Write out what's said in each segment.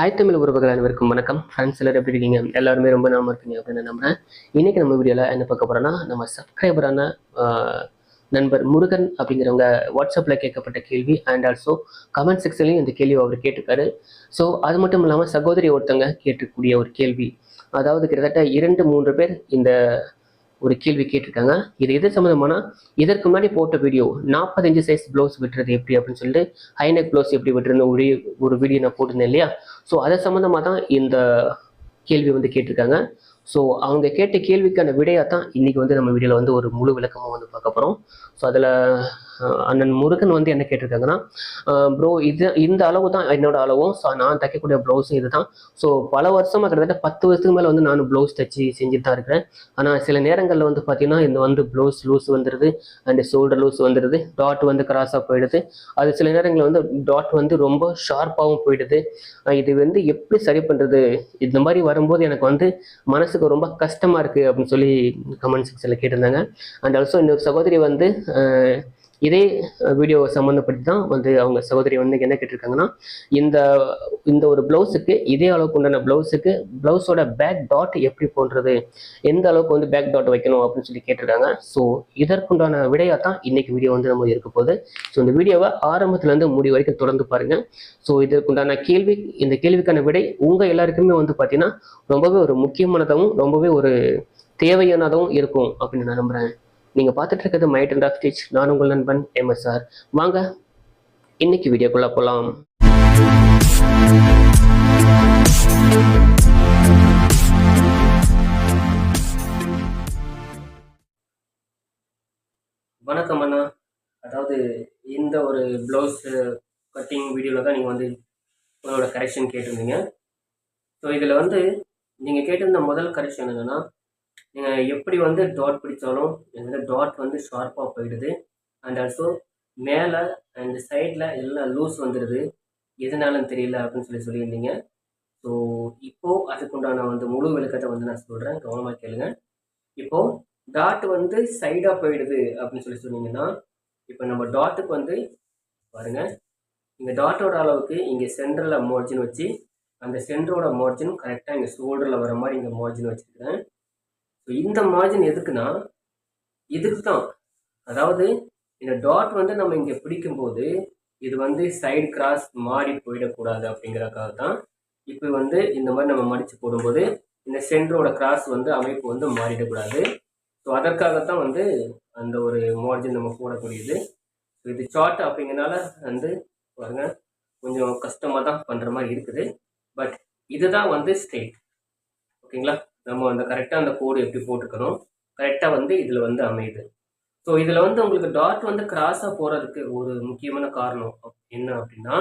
தாய் தமிழ் உறவுகள் அனைவருக்கும் வணக்கம். ஃப்ரெண்ட்ஸ் எல்லாரும் எப்படி இருக்கீங்க? எல்லாருமே ரொம்ப நாம இருப்பீங்க அப்படின்னு நம்புறேன். இன்னைக்கு நம்ம வீடியோவில் என்ன பார்க்க போறோம்னா நம்ம சப்ஸ்கிரைபரான நண்பர் முருகன் அப்படிங்கிறவங்க வாட்ஸ்அப்பில் கேட்கப்பட்ட கேள்வி அண்ட் ஆல்சோ கமெண்ட் செக்ஷன்லையும் இந்த கேள்வி அவர் கேட்டிருக்காரு. ஸோ அது மட்டும் இல்லாமல் சகோதரி ஒருத்தங்க கேட்கக்கூடிய ஒரு கேள்வி. அதாவது கிட்டத்தட்ட இரண்டு மூன்று பேர் இந்த ஒரு கேள்வி கேட்டிருக்காங்க. இது எது சம்மந்தமானா இதற்கு முன்னாடி போட்ட வீடியோ நாற்பத்தஞ்சு சைஸ் ப்ளவுஸ் விட்டுறது எப்படி அப்படின்னு சொல்லிட்டு ஹைநெக் ப்ளவுஸ் எப்படி விட்டுருன்னு ஒரு ஒரு வீடியோ நான் போட்டிருந்தேன் இல்லையா? ஸோ அதை சம்மந்தமாக தான் இந்த கேள்வி வந்து கேட்டிருக்காங்க. ஸோ அவங்க கேட்ட கேள்விக்கான விடையாக தான் இன்றைக்கி வந்து நம்ம வீடியோவில் வந்து ஒரு முழு விளக்கமாக வந்து பார்க்க போகிறோம் ஸோ அதில் அண்ணன் முருகன் வந்து என்ன கேட்டிருக்காங்கன்னா ப்ரோ இது இந்த அளவு தான் என்னோட அளவும். ஸோ நான் தைக்கக்கூடிய ப்ளவுஸும் இது தான் ஸோ பல வருஷமாக கிட்டத்தட்ட பத்து வருஷத்துக்கு மேலே வந்து நான் ப்ளவுஸ் தைச்சி செஞ்சுட்டு தான் இருக்கிறேன். ஆனால் சில நேரங்களில் வந்து பார்த்தீங்கன்னா இந்த வந்து ப்ளவுஸ் லூஸ் வந்துடுது அண்ட் ஷோல்டர் லூஸ் வந்துடுது டாட் வந்து கிராஸாக போயிடுது. அது சில நேரங்களில் வந்து டாட் வந்து ரொம்ப ஷார்ப்பாகவும் போயிடுது. இது வந்து எப்படி சரி பண்ணுறது இந்த மாதிரி வரும்போது எனக்கு வந்து மனசுக்கு ரொம்ப கஷ்டமாக இருக்குது அப்படின்னு சொல்லி கமெண்ட் செக்ஷனில் கேட்டிருந்தாங்க. அண்ட் ஆல்சோ இன்னொரு சகோதரி வந்து இதே வீடியோ சம்மந்தப்பட்டு தான் வந்து அவங்க சகோதரி வந்து என்ன கேட்டிருக்காங்கன்னா இந்த இந்த ஒரு ப்ளவுஸுக்கு இதே அளவுக்கு உண்டான ப்ளவுஸுக்கு ப்ளவுஸோட பேக் டாட் எப்படி போன்றது எந்த அளவுக்கு வந்து பேக் டாட் வைக்கணும் அப்படின்னு சொல்லி கேட்டிருக்காங்க. ஸோ இதற்குண்டான விடையாக தான் இன்னைக்கு வீடியோ வந்து நம்ம இருக்க போகுது. ஸோ இந்த வீடியோவை ஆரம்பத்துலேருந்து முடிவு வரைக்கும் தொடர்ந்து பாருங்க. ஸோ இதற்குண்டான கேள்வி இந்த கேள்விக்கான விடை உங்கள் எல்லாருக்குமே வந்து பார்த்தீங்கன்னா ரொம்பவே ஒரு முக்கியமானதாகவும் ரொம்பவே ஒரு தேவையானதாகவும் இருக்கும் அப்படின்னு நான் நம்புகிறேன் நீங்கள் பார்த்துட்டு இருக்கிறது மைட் அண்ட் ஆஃப் ஸ்டிச் நான் உங்கள் நண்பன் எம்எஸ்ஆர் வாங்க இன்னைக்கு வீடியோக்குள்ளே போகலாம் வணக்கம் அண்ணா. அதாவது இந்த ஒரு ப்ளவுஸ் கட்டிங் வீடியோவில் தான் நீங்கள் வந்து உங்களோட கரெக்ஷன் கேட்டிருந்தீங்க. ஸோ இதில் வந்து நீங்கள் கேட்டிருந்த முதல் கரெக்ஷன் என்னென்னா நீங்கள் எப்படி வந்து டாட் பிடிச்சாலும் எனக்கு டாட் வந்து ஷார்ப்பாக போயிடுது. அண்ட் ஆல்சோ மேலே அண்ட் சைடில் எல்லாம் லூஸ் வந்துடுது எதனாலும் தெரியல அப்படின்னு சொல்லி சொல்லியிருந்தீங்க. ஸோ இப்போது அதுக்குண்டான வந்து முழு விளக்கத்தை வந்து நான் சொல்கிறேன் கவனமாக கேளுங்க. இப்போது டாட் வந்து சைடாக போயிடுது அப்படின்னு சொல்லி சொன்னீங்கன்னா இப்போ நம்ம டாட்டுக்கு வந்து பாருங்க. இங்கே டாட்டோட அளவுக்கு இங்கே சென்டரில் மோர்ஜின் வச்சு அந்த சென்டரோட மோர்ஜின் கரெக்டாக இங்கே ஷோல்டரில் வர மாதிரி இங்கே மோர்ஜின் வச்சுருக்கேன் ஸோ இந்த மார்ஜின் எதுக்குன்னா இதுக்கு தான் அதாவது இந்த டாட் வந்து நம்ம இங்கே பிடிக்கும்போது இது வந்து சைடு கிராஸ் மாறி போயிடக்கூடாது அப்படிங்கிறக்காக தான் இப்போ வந்து இந்த மாதிரி நம்ம மடித்து போடும்போது இந்த சென்டரோட கிராஸ் வந்து அமைப்பு வந்து மாறிடக்கூடாது. ஸோ அதற்காகத்தான் வந்து அந்த ஒரு மார்ஜின் நம்ம போடக்கூடியது. ஸோ இது சார்ட் அப்படிங்கிறனால வந்து பாருங்க கொஞ்சம் கஷ்டமாக தான் பண்ணுற மாதிரி இருக்குது. பட் இதுதான் வந்து ஸ்டேட் ஓகேங்களா? நம்ம அந்த கரெக்டாக அந்த கோடு எப்படி போட்டுக்கணும் கரெக்டாக வந்து இதில் வந்து அமையுது. ஸோ இதில் வந்து உங்களுக்கு டாட் வந்து கிராஸாக போகிறதுக்கு ஒரு முக்கியமான காரணம் என்ன அப்படின்னா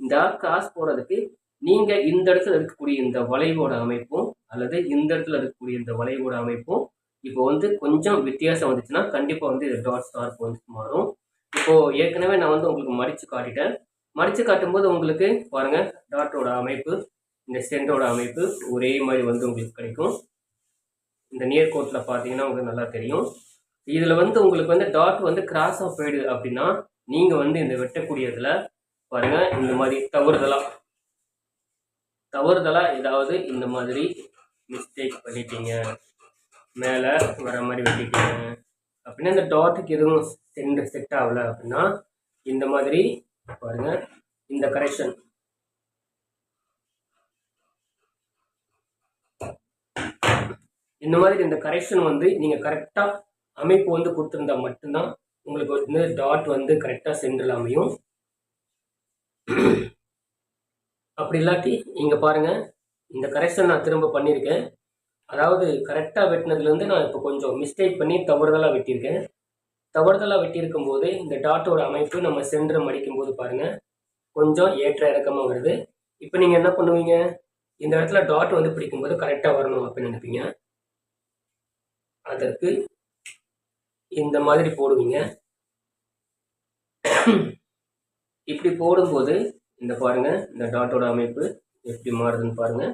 இந்த கிராஸ் போகிறதுக்கு நீங்கள் இந்த இடத்துல இருக்கக்கூடிய இந்த வளைவோட அமைப்பும் அல்லது இந்த இடத்துல இருக்கக்கூடிய இந்த வளைவோட அமைப்பும் இப்போ வந்து கொஞ்சம் வித்தியாசம் வந்துச்சுன்னா கண்டிப்பாக வந்து இது டாட் ஸ்டார்க் வந்து மாறும். இப்போது ஏற்கனவே நான் வந்து உங்களுக்கு மடித்து காட்டிட்டேன். மடித்து காட்டும்போது உங்களுக்கு பாருங்கள் டாட்டோட அமைப்பு இந்த சென்டோட அமைப்பு ஒரே மாதிரி வந்து உங்களுக்கு கிடைக்கும். இந்த நேர்கோட்டில் பார்த்தீங்கன்னா உங்களுக்கு நல்லா தெரியும். இதில் வந்து உங்களுக்கு வந்து டாட் வந்து கிராஸ் ஆஃப் போயிடுது அப்படின்னா நீங்கள் வந்து இந்த வெட்டக்கூடியதில் பாருங்கள் இந்த மாதிரி தவறுதலாக தவறுதலாக ஏதாவது இந்த மாதிரி மிஸ்டேக் பண்ணிட்டீங்க. மேலே வர மாதிரி வெட்டிட்டீங்க. அப்படின்னா இந்த டாட்டுக்கு எதுவும் சென்ட் செட் ஆகலை அப்படின்னா இந்த மாதிரி பாருங்கள் இந்த கரெக்ஷன் இந்த மாதிரி இந்த கரெக்ஷன் வந்து நீங்கள் கரெக்டாக அமைப்பு வந்து கொடுத்துருந்தா மட்டும்தான் உங்களுக்கு வந்து டாட் வந்து கரெக்டாக சென்டரில் அமையும். அப்படி இல்லாட்டி இங்கே பாருங்க இந்த கரெக்ஷன் நான் திரும்ப பண்ணியிருக்கேன். அதாவது கரெக்டாக வெட்டினதுலேருந்து நான் இப்போ கொஞ்சம் மிஸ்டேக் பண்ணி தவறுதலாக வெட்டியிருக்கேன். தவறுதலாக வெட்டியிருக்கும் போது இந்த டாட்டோட அமைப்பு நம்ம சென்டரை மடிக்கும் போது பாருங்கள் கொஞ்சம் ஏற்ற இறக்கமாக வருது. இப்போ நீங்கள் என்ன பண்ணுவீங்க? இந்த இடத்துல டாட் வந்து பிடிக்கும்போது கரெக்டாக வரணும் அப்படின்னு நினைப்பீங்க. அதற்கு இந்த மாதிரி போடுவீங்க. இப்படி போடும்போது இந்த பாருங்க இந்த டாட்டோட அமைப்பு எப்படி மாறுதுன்னு பாருங்க.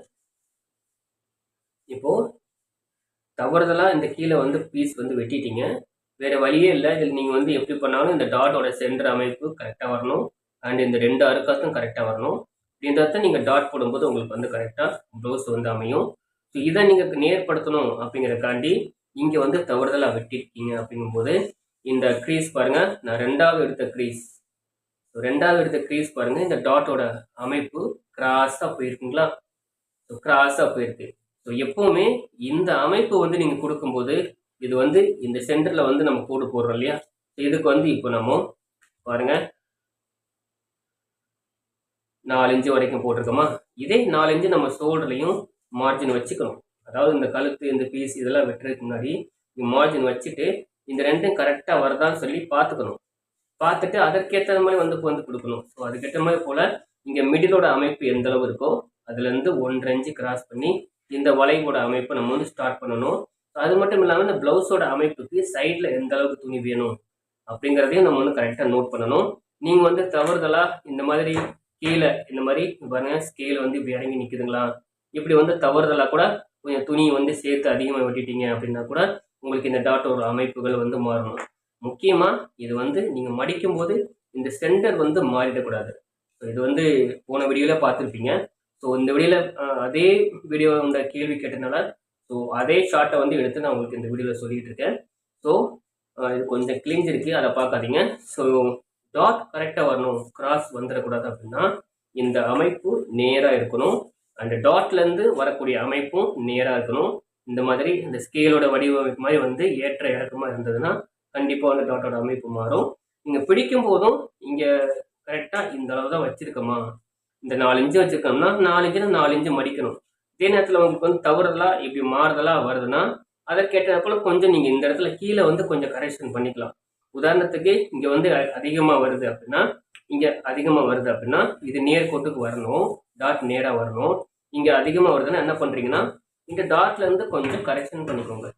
இப்போ தவறுதலாக இந்த கீழே வந்து பீஸ் வந்து வெட்டிட்டீங்க. வேற வழியே இல்லை. இதில் நீங்கள் வந்து எப்படி பண்ணாலும் இந்த டாட்டோட சென்டர் அமைப்பு கரெக்டாக வரணும். அண்ட் இந்த ரெண்டு அறுக்காத்தும் கரெக்டாக வரணும். அப்படின்றத நீங்கள் டாட் போடும்போது உங்களுக்கு வந்து கரெக்டாக ப்ளவுஸ் வந்து அமையும். ஸோ இதை நீங்கள் நேர்படுத்தணும் அப்படிங்கிறக்காண்டி இங்கே வந்து தவறுதலாக வெட்டிருக்கீங்க அப்படிங்கும்போது இந்த க்ரீஸ் பாருங்கள் நான் ரெண்டாவது எடுத்த க்ரீஸ் ஸோ ரெண்டாவது எடுத்த க்ரீஸ் பாருங்கள் இந்த டாட்டோட அமைப்பு கிராஸாக போயிருக்குங்களா? ஸோ கிராஸாக போயிருக்கு. ஸோ எப்போவுமே இந்த அமைப்பு வந்து நீங்கள் கொடுக்கும்போது இது வந்து இந்த சென்டரில் வந்து நம்ம கோடு போடுறோம் இல்லையா? இதுக்கு வந்து இப்போ நம்ம பாருங்கள் நாலஞ்சு வரைக்கும் போட்டிருக்கோமா? இதே நாலு நம்ம ஷோல்டர்லையும் மார்ஜின் வச்சுக்கணும். அதாவது இந்த கழுத்து இந்த பீஸ் இதெல்லாம் வெட்டுறதுக்கு முன்னாடி மார்ஜின் வச்சுட்டு இந்த ரெண்டும் கரெக்டாக வரதான்னு சொல்லி பார்த்துக்கணும். பார்த்துட்டு அதற்கேற்ற மாதிரி வந்து வந்து கொடுக்கணும். ஸோ அதுக்கேற்ற மாதிரி போல் இங்கே மிடிலோட அமைப்பு எந்த அளவு இருக்கோ அதுலேருந்து ஒன்றரை இன்ச்சு கிராஸ் பண்ணி இந்த வளைவோட அமைப்பை நம்ம வந்து ஸ்டார்ட் பண்ணணும். அது மட்டும் இல்லாமல் இந்த ப்ளவுஸோட அமைப்புக்கு சைடில் எந்த அளவுக்கு துணி வேணும் அப்படிங்கிறதையும் நம்ம வந்து கரெக்டாக நோட் பண்ணணும். நீங்கள் வந்து தவறுதலாக இந்த மாதிரி கீழே இந்த மாதிரி பாருங்க ஸ்கேல் வந்து இப்படி இறங்கி நிற்குதுங்களா இப்படி வந்து தவறுதலாக கூட கொஞ்சம் துணி வந்து சேர்த்து அதிகமாக வெட்டிட்டீங்க அப்படின்னா கூட உங்களுக்கு இந்த டாட்டோட அமைப்புகள் வந்து மாறணும். முக்கியமாக இது வந்து நீங்கள் மடிக்கும்போது இந்த சென்டர் வந்து மாறிடக்கூடாது. ஸோ இது வந்து போன வீடியோவில் பார்த்துருப்பீங்க. ஸோ இந்த வீடியோவில் அதே வீடியோ இந்த கேள்வி கேட்டதுனால ஸோ அதே ஷார்ட்டை வந்து எடுத்து நான் உங்களுக்கு இந்த வீடியோவில் சொல்லிகிட்டு இருக்கேன். ஸோ இது கொஞ்சம் கிழிஞ்சிருக்கு அதை பார்க்காதீங்க. ஸோ டாட் கரெக்டாக வரணும். கிராஸ் வந்துடக்கூடாது அப்படின்னா இந்த அமைப்பு நேராக இருக்கணும். அந்த டாட்லேருந்து வரக்கூடிய அமைப்பும் நேராக இருக்கணும். இந்த மாதிரி இந்த ஸ்கேலோட வடிவமைப்பு மாதிரி வந்து ஏற்ற இறக்கமாக இருந்ததுன்னா கண்டிப்பாக அந்த டாட்டோட அமைப்பு மாறும். நீங்கள் பிடிக்கும் போதும் இங்கே கரெக்டாக இந்த அளவு தான் வச்சுருக்கோமா? இந்த நாலு இன்ச்சு வச்சுருக்கோம்னா நாலு இன்ச்சு நாலு இன்ச்சு மடிக்கணும். இதே நேரத்தில் உங்களுக்கு வந்து தவறுதலாக இப்படி மாறுதலாக வருதுன்னா அதற்கேற்ற போல கொஞ்சம் நீங்கள் இந்த இடத்துல கீழே வந்து கொஞ்சம் கரெக்ஷன் பண்ணிக்கலாம். உதாரணத்துக்கு இங்கே வந்து அதிகமாக வருது அப்படின்னா இங்கே அதிகமாக வருது அப்படின்னா இது நேர்கோட்டுக்கு வரணும். டாட் நேராக வரணும். இங்கே அதிகமாக வருதுன்னா என்ன பண்ணுறீங்கன்னா இந்த டாட்லேருந்து கொஞ்சம் கரெக்ஷன் பண்ணிக்கோங்க.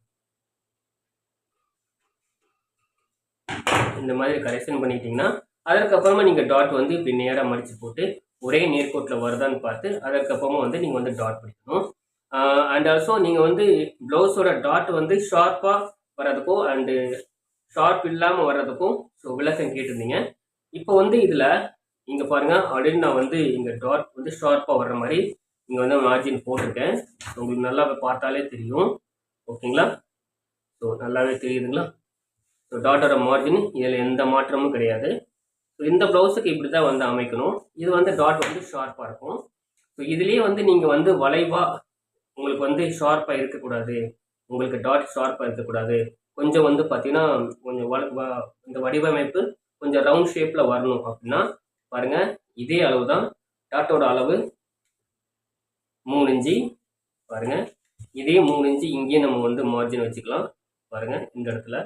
இந்த மாதிரி கரெக்ஷன் பண்ணிக்கிட்டிங்கன்னா அதற்கப்புறமா நீங்கள் டாட் வந்து இப்படி நேராக மடித்து போட்டு ஒரே நேர்கோட்டில் வருதான்னு பார்த்து அதற்கப்புறமா வந்து நீங்கள் வந்து டாட் பிடிக்கணும். அண்ட் ஆல்சோ நீங்கள் வந்து ப்ளவுஸோட டாட் வந்து ஷார்ப்பாக வர்றதுக்கும் அண்டு ஷார்ப் இல்லாமல் வர்றதுக்கும் ஸோ விளக்கம் கேட்டிருந்தீங்க. இப்போ வந்து இதில் இங்கே பாருங்கள் ஆல்ரெடி நான் வந்து இங்கே டாட் வந்து ஷார்ப்பாக வர்ற மாதிரி இங்கே வந்து மார்ஜின் போட்டிருக்கேன். உங்களுக்கு நல்லா பார்த்தாலே தெரியும். ஓகேங்களா ஸோ நல்லாவே தெரியுதுங்களா? ஸோ டாட்டோட மார்ஜின் இதில் எந்த மாற்றமும் கிடையாது. ஸோ இந்த ப்ளவுஸுக்கு இப்படி தான் வந்து அமைக்கணும். இது வந்து டாட் வந்து ஷார்ப்பாக இருக்கும். ஸோ இதுலேயே வந்து நீங்கள் வந்து வளைவாக உங்களுக்கு வந்து ஷார்ப்பாக இருக்கக்கூடாது. உங்களுக்கு டாட் ஷார்ப்பாக இருக்கக்கூடாது. கொஞ்சம் வந்து பார்த்தீங்கன்னா கொஞ்சம் வ இந்த வடிவமைப்பு கொஞ்சம் ரவுண்ட் ஷேப்பில் வரணும் அப்படின்னா பாருங்க இதே அளவு தான் டாட்டோட அளவு மூணு இஞ்சி பாருங்க இதே மூணு இஞ்சி இங்கேயும் நம்ம வந்து மார்ஜின் வச்சுக்கலாம். பாருங்க இந்த இடத்துல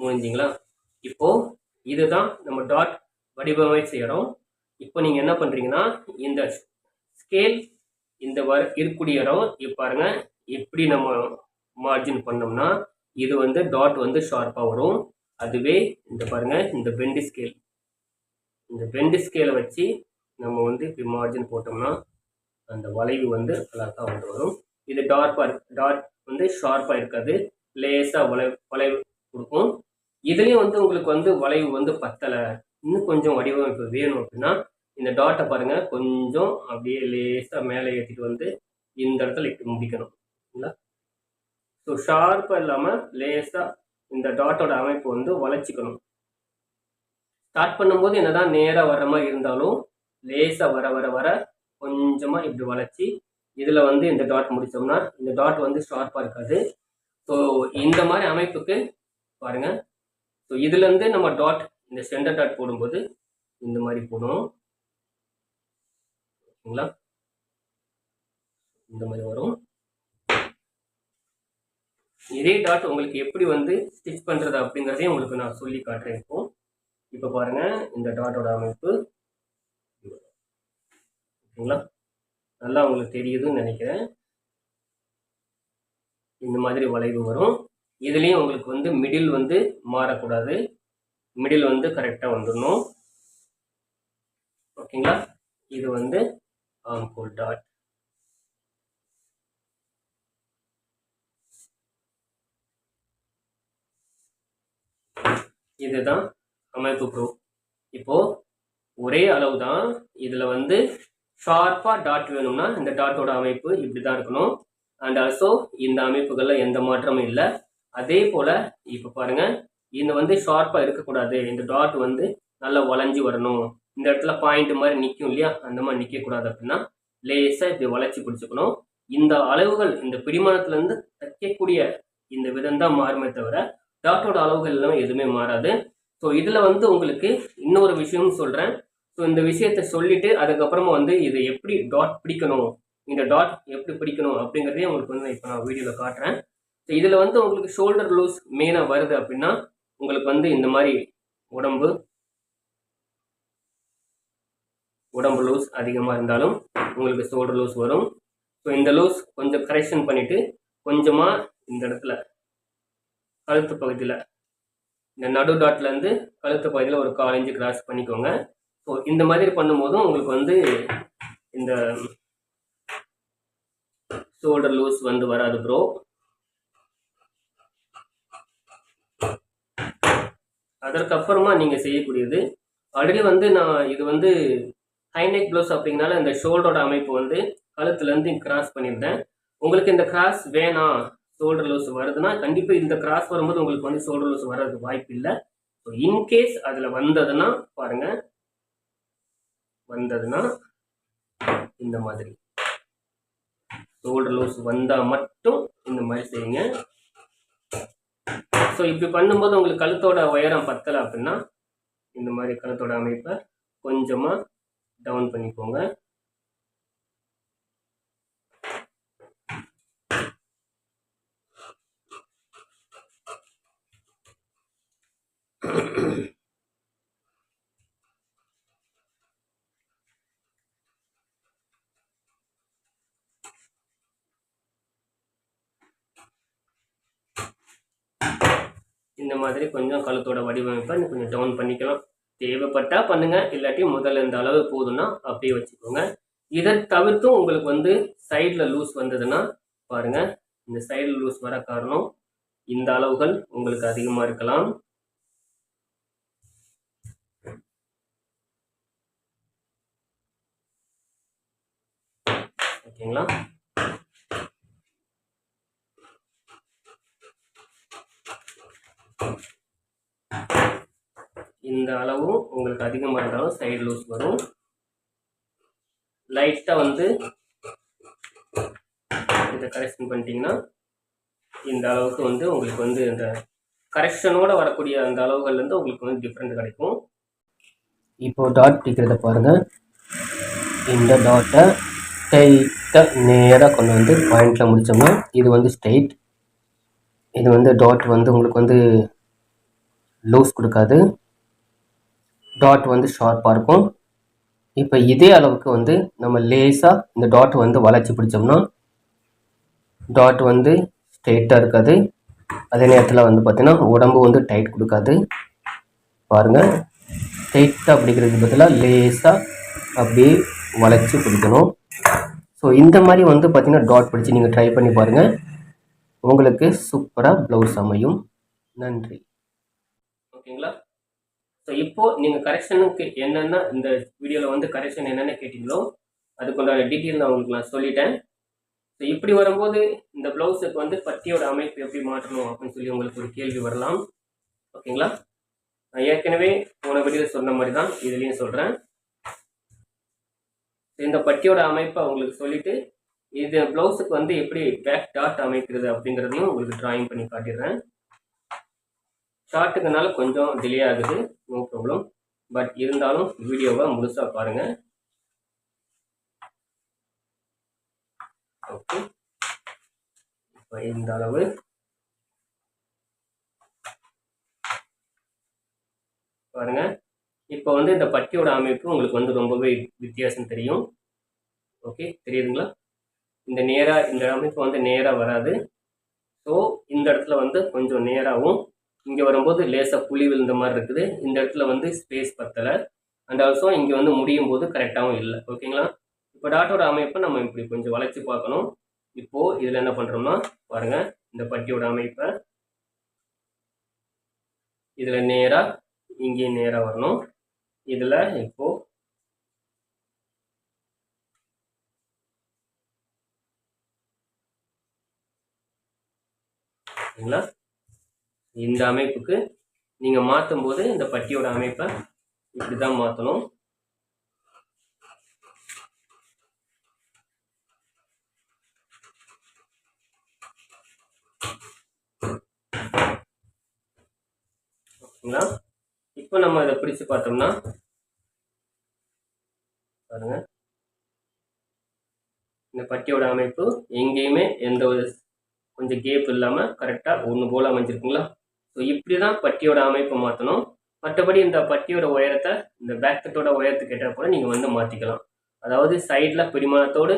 மூணு இஞ்சிங்களா இப்போது இதுதான் நம்ம டாட் வடிவமைப்பு செய்கிறோம் இப்போ நீங்கள் என்ன பண்ணுறீங்கன்னா இந்த ஸ்கேல் இந்த வர இருக்கக்கூடிய இடம் இப்போ பாருங்க எப்படி நம்ம மார்ஜின் பண்ணோம்னா இது வந்து டாட் வந்து ஷார்ப்பாக வரும். அதுவே இந்த பாருங்க இந்த பெண்டு ஸ்கேல் இந்த பெண்டு ஸ்கேலை வச்சு நம்ம வந்து இப்படி மார்ஜின் போட்டோம்னா அந்த வளைவு வந்து அழகாக வந்து வரும். இது டார்ப்பாக டாட் வந்து ஷார்ப்பாக இருக்காது. லேஸாக வளை வளைவு கொடுக்கும். இதுலேயும் வந்து உங்களுக்கு வந்து வளைவு வந்து பத்தலை. இன்னும் கொஞ்சம் வடிவமைப்பு வேணும் அப்படின்னா இந்த டாட்டை பாருங்கள் கொஞ்சம் அப்படியே லேஸாக மேலே ஏற்றிட்டு வந்து இந்த இடத்துல இட்டு முடிக்கணும். இல்லை ஸோ ஷார்ப்பாக இல்லாமல் லேஸாக இந்த டாட்டோட அமைப்பு வந்து வளைச்சிக்கணும். ஸ்டார்ட் பண்ணும்போது என்னதான் நேராக வர்ற மாதிரி இருந்தாலும் லேசாக வர வர வர கொஞ்சமாக இப்படி வளைச்சி இதில் வந்து இந்த டாட் முடித்தோம்னா இந்த டாட் வந்து ஷார்ப்பாக இருக்காது. ஸோ இந்த மாதிரி அமைப்புக்கு பாருங்கள் ஸோ இதுலேருந்து நம்ம டாட் இந்த சென்டர் டாட் போடும்போது இந்த மாதிரி போடணும். ஓகேங்களா? இந்த மாதிரி வரும். இதே டாட் உங்களுக்கு எப்படி வந்து ஸ்டிச் பண்ணுறது அப்படிங்கிறதையும் உங்களுக்கு நான் சொல்லி காட்டுறேன் இப்போ. இப்போ பாருங்க இந்த டாட்டோட அமைப்பு. ஓகேங்களா? நல்லா உங்களுக்கு தெரியுதுன்னு நினைக்கிறேன். இந்த மாதிரி வளைவு வரும். இதுலேயும் உங்களுக்கு வந்து மிடில் வந்து மாறக்கூடாது. மிடில் வந்து கரெக்டாக வந்துடணும். ஓகேங்களா? இது வந்து ஆம்கோல் டாட் இதுதான் அமைப்பு கூப்பிடுவோம் இப்போது ஒரே அளவு தான் இதில் வந்து ஷார்ப்பாக டாட் வேணும்னா இந்த டாட்டோட அமைப்பு இப்படி தான் இருக்கணும். அண்ட் ஆல்சோ இந்த அமைப்புகளில் எந்த மாற்றமும் இல்லை. அதே போல் இப்போ பாருங்கள் இந்த வந்து ஷார்ப்பாக இருக்கக்கூடாது. இந்த டாட் வந்து நல்லா வளைஞ்சி வரணும். இந்த இடத்துல பாயிண்ட் மாதிரி நிற்கும் இல்லையா? அந்த மாதிரி நிற்கக்கூடாது அப்படின்னா லேசாக இப்படி வளைச்சி பிடிச்சிக்கணும். இந்த அளவுகள் இந்த பிடிமானத்துலேருந்து தைக்கக்கூடிய இந்த விதம் தான் மாறுமே தவிர டாட்டோட அளவுகள் எல்லாமே எதுவுமே மாறாது. ஸோ இதில் வந்து உங்களுக்கு இன்னொரு விஷயமும் சொல்கிறேன் ஸோ இந்த விஷயத்த சொல்லிவிட்டு அதுக்கப்புறமா வந்து இதை எப்படி டாட் பிடிக்கணும் இந்த டாட் எப்படி பிடிக்கணும் அப்படிங்கிறதையும் உங்களுக்கு வந்து இப்போ நான் வீடியோவில் காட்டுறேன். ஸோ இதில் வந்து உங்களுக்கு ஷோல்டர் லூஸ் மெயினாக வருது அப்படின்னா உங்களுக்கு வந்து இந்த மாதிரி உடம்பு உடம்பு லூஸ் அதிகமாக இருந்தாலும் உங்களுக்கு ஷோல்டர் லூஸ் வரும். ஸோ இந்த லூஸ் கொஞ்சம் கரெக்ஷன் பண்ணிவிட்டு கொஞ்சமாக இந்த இடத்துல கழுத்து பகுதியில் இந்த நடு டாட்லேருந்து கழுத்து பகுதியில் ஒரு கால் இன்ச்சு கிராஸ் பண்ணிக்கோங்க. ஸோ இந்த மாதிரி பண்ணும்போதும் உங்களுக்கு வந்து இந்த ஷோல்டர் லூஸ் வந்து வராது ப்ரோ அதற்கப்புறமா நீங்கள் செய்யக்கூடியது ஆல்ரெடி வந்து நான் இது வந்து ஹைநெக் ப்ளவுஸ் அப்படிங்கனால இந்த ஷோல்டரோட அமைப்பு வந்து கழுத்துலேருந்து கிராஸ் பண்ணியிருந்தேன் உங்களுக்கு இந்த கிராஸ் வேணாம். ஷோல்டர் லூஸ் வருதுன்னா கண்டிப்பாக இந்த கிராஸ் வரும்போது உங்களுக்கு வந்து ஷோல்டர் லூஸ் வர்றதுக்கு வாய்ப்பு இல்லை. ஸோ இன்கேஸ் அதில் வந்ததுன்னா பாருங்கள் வந்ததுன்னா இந்த மாதிரி. ஷோல்டர் லூஸ் வந்தால் மட்டும் இந்த மாதிரி செய்யுங்க. ஸோ இப்படி பண்ணும்போது உங்களுக்கு கழுத்தோட உயரம் பத்தலை அப்படின்னா இந்த மாதிரி கழுத்தோட அமைப்பை கொஞ்சமாக டவுன் பண்ணிக்கோங்க. இந்த மாதிரி கொஞ்சம் கழுத்தோட வடிவமைப்பை கொஞ்சம் டவுன் பண்ணிக்கலாம். தேவைப்பட்டா பண்ணுங்க. இல்லாட்டி முதல்ல இந்த அளவு போதும்னா அப்படியே வச்சுக்கோங்க. இதை தவிர்த்தும் உங்களுக்கு வந்து சைடில் லூஸ் வந்ததுன்னா பாருங்க. இந்த சைடில் லூஸ் வர காரணம் இந்த அளவுகள் உங்களுக்கு அதிகமாக இருக்கலாம். ஓகேங்களா? இந்த அளவும் உங்களுக்கு அதிகமாக இருந்தாலும் சைடு லூஸ் வரும். லைட்டாக வந்து இதை கரெக்ஷன் பண்ணிட்டீங்கன்னா இந்த அளவுக்கு வந்து உங்களுக்கு வந்து இந்த கரெக்ஷனோட வரக்கூடிய அந்த அளவுகள்லேருந்து உங்களுக்கு வந்து டிஃப்ரெண்ட் கிடைக்கும். இப்போ டாட் பிடிக்கிறத பாருங்கள் இந்த டாட்டை ஸ்ட்ரைட்டாக நேராக கொண்டு வந்து பாயிண்டில் முடித்தோம்னா இது வந்து ஸ்ட்ரைட் இது வந்து டாட் வந்து உங்களுக்கு வந்து லூஸ் கொடுக்காது. டாட் வந்து ஷார்ப்பாக இருக்கும். இப்போ இதே அளவுக்கு வந்து நம்ம லேஸாக இந்த டாட் வந்து வளைச்சி பிடிச்சோம்னா டாட் வந்து ஸ்ட்ரெயிட்டாக இருக்காது. அதே நேரத்தில் வந்து பார்த்திங்கன்னா உடம்பு வந்து டைட் கொடுக்காது. பாருங்கள் ஸ்ட்ரெயிட்டாக பிடிக்கிறதுக்கு பதிலாக லேஸாக அப்படியே வளைச்சி பிடிக்கணும். ஸோ இந்த மாதிரி வந்து பார்த்திங்கன்னா டாட் பிடிச்சி நீங்கள் ட்ரை பண்ணி பாருங்கள் உங்களுக்கு சூப்பராக ப்ளவுஸ் அமையும். நன்றி. ஓகேங்களா? ஸோ இப்போது நீங்கள் கரெக்ஷனுக்கு என்னென்ன இந்த வீடியோவில் வந்து கரெக்ஷன் என்னென்ன கேட்டீங்களோ அதுக்குண்டான டீட்டெயில் நான் உங்களுக்கு நான் சொல்லிட்டேன். ஸோ இப்படி வரும்போது இந்த ப்ளவுஸுக்கு வந்து பட்டியோட அமைப்பு எப்படி மாற்றணும் அப்படின்னு சொல்லி உங்களுக்கு ஒரு கேள்வி வரலாம். ஓகேங்களா? நான் ஏற்கனவே போன வீடியோவில் சொன்ன மாதிரி தான் இதுலேயும் சொல்கிறேன் இந்த பட்டியோட அமைப்பை உங்களுக்கு சொல்லிவிட்டு இது ப்ளவுஸுக்கு வந்து எப்படி பேக் டாட் அமைக்கிறது அப்படிங்கிறதையும் உங்களுக்கு ட்ராயிங் பண்ணி காட்டிடுறேன். ஷார்ட்டுக்குனால கொஞ்சம் டிலே ஆகுது. நோ ப்ராப்ளம் பட் இருந்தாலும் வீடியோவை முழுசாக பாருங்கள் ஓகே இப்போ இந்த அளவு. பாருங்க. இப்போ வந்து இந்த பட்டியோட அமைப்பு உங்களுக்கு வந்து ரொம்பவே வித்தியாசம் தெரியும். ஓகே தெரியுதுங்களா? இந்த நேராக இந்த அமைப்பு வந்து நேராக வராது. ஸோ இந்த இடத்துல வந்து கொஞ்சம் நேராகவும் இங்கே வரும்போது லேசாக புளி விழுந்த மாதிரி இருக்குது. இந்த இடத்துல வந்து ஸ்பேஸ் பத்தலை. அண்ட் ஆல்சோ இங்கே வந்து முடியும் போது கரெக்டாகவும் இல்லை. ஓகேங்களா இப்போ டாட்டோட அமைப்பை நம்ம இப்படி கொஞ்சம் வளைச்சி பார்க்கணும். இப்போது இதில் என்ன பண்ணுறோம்னா பாருங்கள் இந்த பட்டியோட அமைப்பை இதில் நேராக இங்கேயும் நேராக வரணும். இதில் இப்போது ஓகேங்களா இந்த அமைப்புக்கு நீங்கள் மாற்றும் போது இந்த பட்டியோட அமைப்பை இப்படி தான் மாற்றணும் ஓகேங்களா? இப்போ நம்ம இதை பிடிச்சு பார்த்தோம்னா பாருங்க. இந்த பட்டியோட அமைப்பு எங்கேயுமே எந்த ஒரு கொஞ்சம் கேப் இல்லாமல் கரெக்டாக ஒன்று போல் அமைஞ்சிருக்குங்களா? ஸோ இப்படி தான் பட்டியோட அமைப்பை மாற்றணும் மற்றபடி இந்த பட்டியோட உயரத்தை இந்த பேக் தட்டோட உயரத்துக்கு கேட்டால் கூட நீங்கள் வந்து மாற்றிக்கலாம் அதாவது சைடில் பிடிமானத்தோடு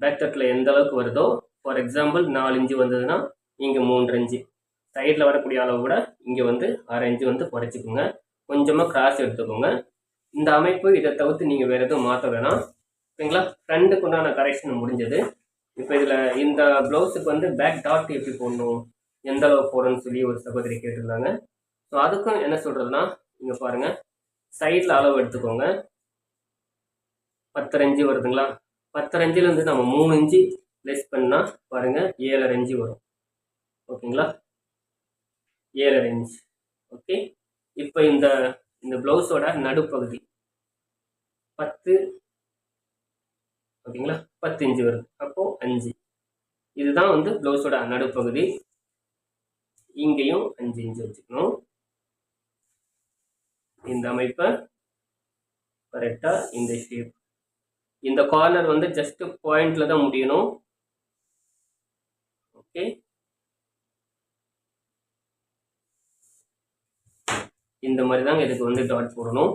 பேக் தட்டில் எந்த அளவுக்கு வருதோ ஃபார் எக்ஸாம்பிள் நாலு இஞ்சு வந்ததுன்னா இங்கே மூன்று இன்ச்சு. சைடில் வரக்கூடிய அளவு கூட இங்கே வந்து ஆறு இஞ்சு வந்து குறைச்சிக்கோங்க. கொஞ்சமாக கிராஸ் எடுத்துக்கோங்க. இந்த அமைப்பு இதை தவிர்த்து நீங்கள் வேறு எதுவும் மாற்ற வேணாம். ஓகேங்களா ஃப்ரண்ட்டுக்கு உண்டான கரெக்ஷன் முடிஞ்சது. இப்போ இதில் இந்த ப்ளவுஸுக்கு வந்து பேக் டாட் எப்படி போடணும்? எந்த அளவு போடணும்னு சொல்லி ஒரு சகோதரி கேட்டிருந்தாங்க. ஸோ அதுக்கும் என்ன சொல்கிறதுனா இங்கே பாருங்கள் சைடில் அளவு எடுத்துக்கோங்க. பத்தரை இன்ச்சு வருதுங்களா? பத்தரை இஞ்சிலேருந்து நம்ம மூணு இஞ்சி லெஸ் பண்ணால் பாருங்கள் ஏழரை இஞ்சி வரும். ஓகேங்களா? ஏழரை இன்ச் ஓகே? இப்போ இந்த இந்த ப்ளவுஸோட நடுப்பகுதி. பத்து ஓகேங்களா? பத்து இன்ச்சு வருது. அப்போது அஞ்சு. இதுதான் வந்து ப்ளவுஸோட நடுப்பகுதி. இங்கேயும் அஞ்சு இன்ச்சு வச்சுக்கணும். இந்த அமைப்பை கரெக்டாக இந்த ஷேப் இந்த கார்னர் வந்து ஜஸ்ட் பாயிண்ட்ல தான் முடியணும். ஓகே இந்த மாதிரி தாங்க இதுக்கு வந்து டாட் போடணும்.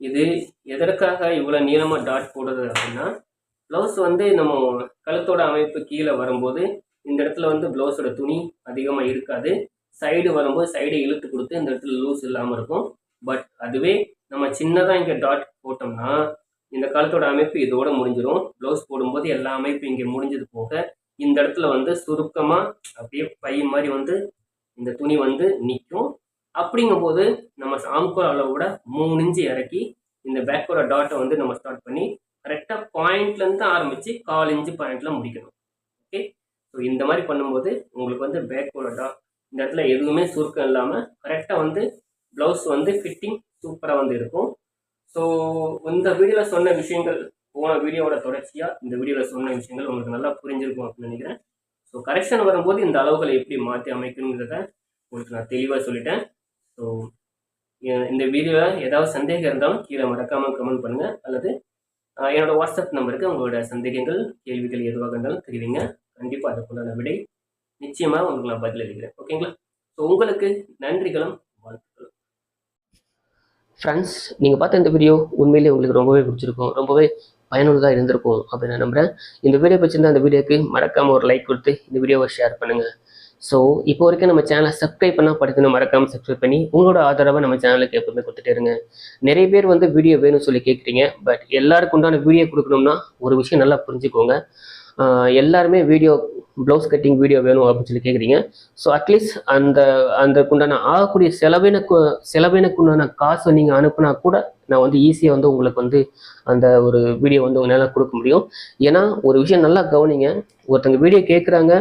இது எதற்காக இவ்வளோ நீளமாக டாட் போடுறது அப்படின்னா ப்ளவுஸ் வந்து நம்ம கழுத்தோட அமைப்பு கீழே வரும்போது இந்த இடத்துல வந்து ப்ளவுஸோட துணி அதிகமாக இருக்காது. சைடு வரும்போது சைடை இழுத்து கொடுத்து இந்த இடத்துல லூஸ் இல்லாமல் இருக்கும். பட் அதுவே நம்ம சின்னதாக இங்கே டாட் போட்டோம்னா இந்த காலத்தோட அமைப்பு இதோட முடிஞ்சிடும் ப்ளவுஸ் போடும்போது எல்லா அமைப்பும் இங்கே முடிஞ்சது போக இந்த இடத்துல வந்து சுருக்கமாக அப்படியே பை மாதிரி வந்து இந்த துணி வந்து நிற்கும் அப்படிங்கும்போது நம்ம ஆம்கோல் அளவோட மூணு இன்ச்சு இறக்கி இந்த பேக்கோட டாட்டை வந்து நம்ம ஸ்டார்ட் பண்ணி கரெக்டாக பாயிண்ட்லேருந்து ஆரம்பித்து கால் இன்ச்சு பாயிண்டில் முடிக்கணும். ஓகே ஸோ இந்த மாதிரி பண்ணும்போது உங்களுக்கு வந்து பேக்கோட டாட் இந்த இடத்துல எதுவுமே சுருக்கம் இல்லாமல் கரெக்டாக வந்து ப்ளவுஸ் வந்து ஃபிட்டிங் சூப்பராக வந்து இருக்கும். ஸோ இந்த வீடியோவில் சொன்ன விஷயங்கள் போன வீடியோவோட தொடர்ச்சியாக இந்த வீடியோவில் சொன்ன விஷயங்கள் உங்களுக்கு நல்லா புரிஞ்சிருக்கும் அப்படின்னு நினைக்கிறேன். ஸோ கரெக்ஷன் வரும்போது இந்த அளவுகளை எப்படி மாற்றி அமைக்கணுங்கிறத உங்களுக்கு நான் தெளிவாக சொல்லிட்டேன். ஸோ இந்த வீடியோவில் ஏதாவது சந்தேகம் இருந்தாலும் கீழே மறக்காமல் கமெண்ட் பண்ணுங்கள் அல்லது என்னோடய வாட்ஸ்அப் நம்பருக்கு உங்களோட சந்தேகங்கள் கேள்விகள் எதுவாக இருந்தாலும் தெரிவிங்க. கண்டிப்பாக அதுக்குள்ளான விடை நிச்சயமாக உங்களுக்கு நான் பதில் அளிக்கிறேன் ஓகேங்களா? ஸோ உங்களுக்கு நன்றிகளும் வாழ்த்துக்களும். ஃப்ரெண்ட்ஸ் நீங்கள் பார்த்த இந்த வீடியோ உண்மையிலேயே உங்களுக்கு ரொம்பவே பிடிச்சிருக்கும். ரொம்பவே பயனுள்ளதாக இருந்திருக்கும் அப்படின்னு நான் நம்புகிறேன் இந்த வீடியோ பிடிச்சிருந்தா அந்த வீடியோக்கு மறக்காமல் ஒரு லைக் கொடுத்து இந்த வீடியோவை ஷேர் பண்ணுங்கள் ஸோ இப்போ வரைக்கும் நம்ம சேனலை சப்ஸ்கிரைப் பண்ணால் படிக்கணும் மறக்காமல் சப்ஸ்கிரைப் பண்ணி உங்களோட ஆதரவை நம்ம சேனலுக்கு எப்பவுமே கொடுத்துட்டே இருங்க. நிறைய பேர் வந்து வீடியோ வேணும்னு சொல்லி கேட்குறீங்க பட் எல்லாருக்கும் உண்டான வீடியோ கொடுக்கணும்னா ஒரு விஷயம் நல்லா புரிஞ்சுக்கோங்க. எல்லாருமே வீடியோ ப்ளவுஸ் கட்டிங் வீடியோ வேணும் அப்படின்னு சொல்லி கேட்குறீங்க ஸோ அட்லீஸ்ட் அந்த அந்த ஆகக்கூடிய செலவினக்கு செலவினக்குண்டான காசை நீங்கள் அனுப்புனா கூட நான் வந்து ஈஸியாக வந்து உங்களுக்கு வந்து அந்த ஒரு வீடியோ வந்து உங்களால் கொடுக்க முடியும். ஏன்னா ஒரு விஷயம் நல்லா கவனிங்க. ஒருத்தங்க வீடியோ கேட்குறாங்க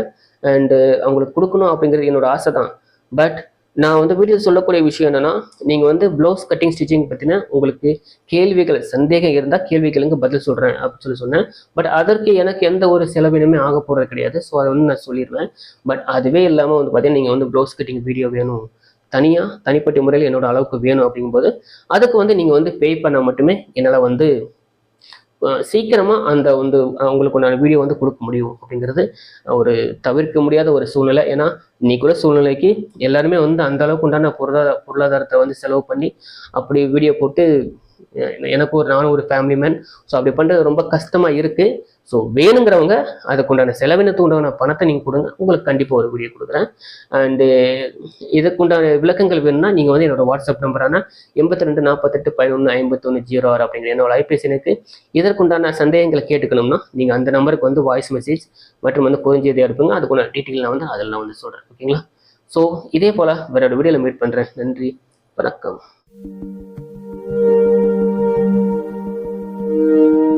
அண்டு அவங்களுக்கு கொடுக்கணும் அப்படிங்கிறது என்னோட ஆசை தான் பட் நான் வந்து வீடியோ சொல்லக்கூடிய விஷயம் என்னென்னா நீங்கள் வந்து ப்ளவுஸ் கட்டிங் ஸ்டிச்சிங் பற்றின உங்களுக்கு கேள்விகள் சந்தேகம் இருந்தால் கேள்விகளுக்கு பதில் சொல்கிறேன் அப்படின்னு சொல்லி சொன்னேன். பட் அதற்கு எனக்கு எந்த ஒரு செலவினமே ஆக போகிறது கிடையாது. ஸோ அதை வந்து நான் சொல்லிடுவேன். பட் அதுவே இல்லாமல் வந்து பார்த்தீங்கன்னா நீங்கள் வந்து ப்ளவுஸ் கட்டிங் வீடியோ வேணும். தனியாக தனிப்பட்ட முறையில் என்னோட அளவுக்கு வேணும் அப்படிங்கும்போது அதுக்கு வந்து நீங்கள் வந்து பே பண்ணால் மட்டுமே என்னால் வந்து சீக்கிரமாக அந்த வந்து அவங்களுக்கு நான் வீடியோ வந்து கொடுக்க முடியும் அப்படிங்கிறது ஒரு தவிர்க்க முடியாத ஒரு சூழ்நிலை. ஏன்னா இன்னைக்குள்ள சூழ்நிலைக்கு எல்லாருமே வந்து அந்த அளவுக்கு உண்டான பொருளாதார பொருளாதாரத்தை வந்து செலவு பண்ணி அப்படி வீடியோ போட்டு எனக்கு ஒரு நானும் ஒரு ஃபேமிலி மேன் ஸோ அப்படி பண்ணுறது ரொம்ப கஷ்டமாக இருக்குது ஸோ வேணுங்கிறவங்க அதுக்குண்டான செலவினத்துக்கு உண்டான பணத்தை நீங்கள் கொடுங்க. உங்களுக்கு கண்டிப்பாக ஒரு வீடியோ கொடுக்குறேன். அண்டு இதுக்குண்டான விளக்கங்கள் வேணும்னா நீங்கள் வந்து என்னோட வாட்ஸ்அப் நம்பரான எண்பத்தி ரெண்டு நாற்பத்தெட்டு பதினொன்று ஐம்பத்தொன்று ஜீரோ ஆறு அப்படிங்கிற என்னோட ஐபிஎஸ்னுக்கு இதற்குண்டான சந்தேகங்களை கேட்டுக்கணும்னா நீங்கள் அந்த நம்பருக்கு வந்து வாய்ஸ் மெசேஜ் மற்றும் வந்து குறைஞ்சதை எடுப்புங்க அதுக்குள்ள டீட்டெயில் நான் வந்து அதில் நான் வந்து சொல்கிறேன் ஓகேங்களா? ஸோ இதே போல் வேற ஒரு வீடியோவில் மீட் பண்ணுறேன் நன்றி. வணக்கம். Música